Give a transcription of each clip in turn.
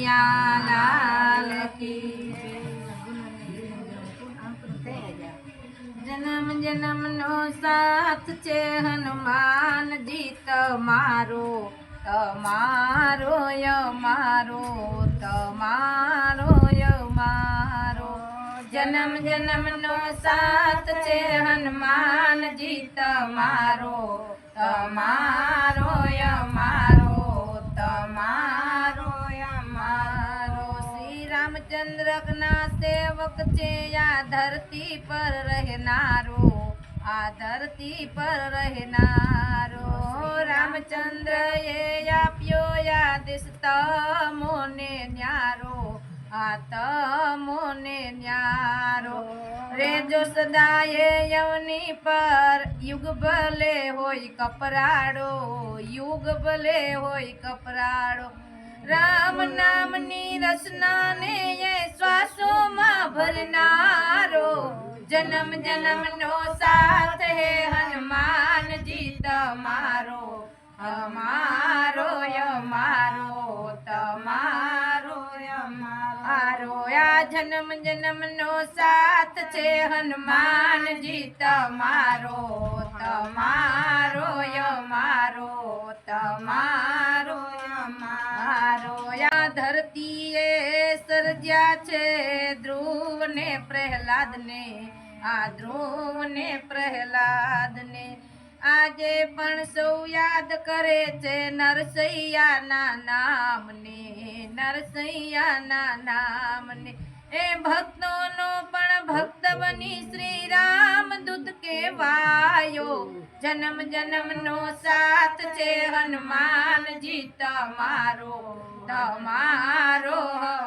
કનૈયા લાલ કી જન્મ નો સાથ છે હનુમાનજી તમારો તમારો મારો તમારો મારો. જન્મ, જન્મનો સાથ છે હનુમાનજી તમારો તમારો શ્રી રામચંદ્રના સેવક છે, આ ધરતી પર રહેનારો, આ ધરતી પર રહેનારો. રામચંદ્ર એ આપ્યો આદેશ તમોને ન્યારો, આ તમોને ન્યારો. રેજો સદાય યવની પર યુગ ભલે હોય કપરાડો, યુગ ભલે હોય કપરાડો. રામ નામની રચનાને એ શ્વાસોમાં ભરનારો. જન્મ જન્મનો સાથ હે હનુમાનજી તમારો. અમારો અમારો તમારો અમારો આ જન્મ જન્મનો સાથ છે હનુમાનજી તમારો. તમારો અમારો તમારો છે ધ્રુવ ને પ્રહલાદ ને આ ધ્રુવ ને પ્રહલાદ ને આજે પણ સૌ યાદ કરે છે નરસૈયાના નામને નરસૈયાના નામને. એ ભક્તોનો પણ ભક્ત બની શ્રી રામ કે કહેવાયો. જન્મ જન્મનો સાથ છે હનુમાનજી, તમારો તમારો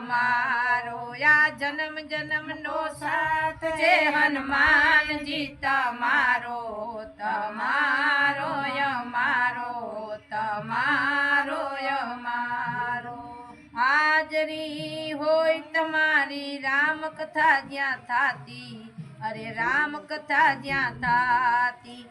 મારો યા જન્મ જન્મનો સાથ છે હનુમાનજી, તમારો તમારો મારો તમારો મારો હાજરી હોય તમારી રામ કથા જ્યાં થાતી, અરે રામ કથા જ્યાં થાતી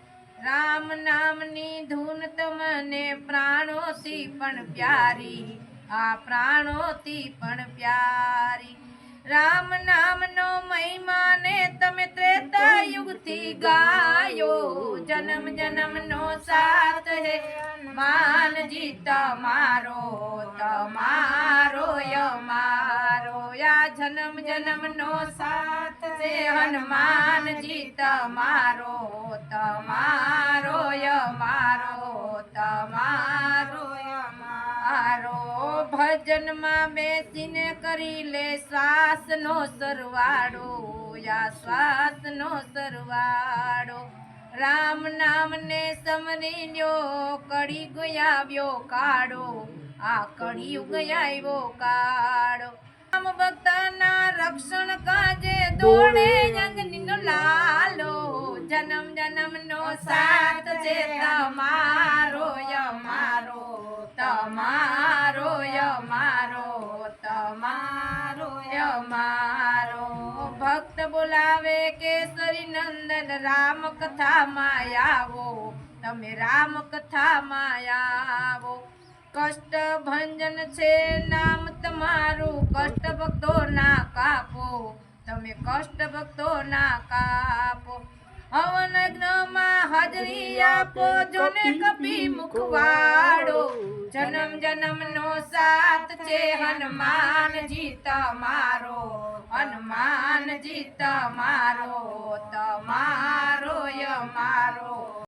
રામ નામની ધૂન તમને પ્રાણોથી પણ પ્યારી. આ પ્રાણોથી પણ પ્યારી. રામ નામનો મહિમાને તમે ત્રેતા યુગથી ગાયો. જન્મ જન્મનો સાથ હે માનજી તમારો તમારો મારો. યા જન્મ જન્મનો સાથ છે. હનુમાનજી તમારો તમારો ભજનમાં બેસીને કરી લે શ્વાસનો સરવાળો યા શ્વાસનો સરવાળો. રામ નામને સમરી લ્યો કડી ગયાવ્યો કાળો. આ કળિયુગ આવ્યો કાળો. રામ ભક્તના રક્ષણ કાજે દોડે જંગનીનો લાલો. જન્મ જન્મનો સાથ છે તમારો, યમારો. તમારો અમારો તમારો અમારો ભક્ત બોલાવે કેસરી નંદન રામ કથામાં આવો તમે રામ કથામાં આવો કષ્ટ ભંજન છે નામ તમારું. કષ્ટ ભક્તો ના કાપો. તમે કષ્ટ ભક્તો ના કાપો. યજ્ઞમાં હાજરી આપો જોને કપી મુખવાડો. જન્મ જન્મનો સાથ છે હનુમાનજી તમારો હનુમાનજી તમારો તમારો યમા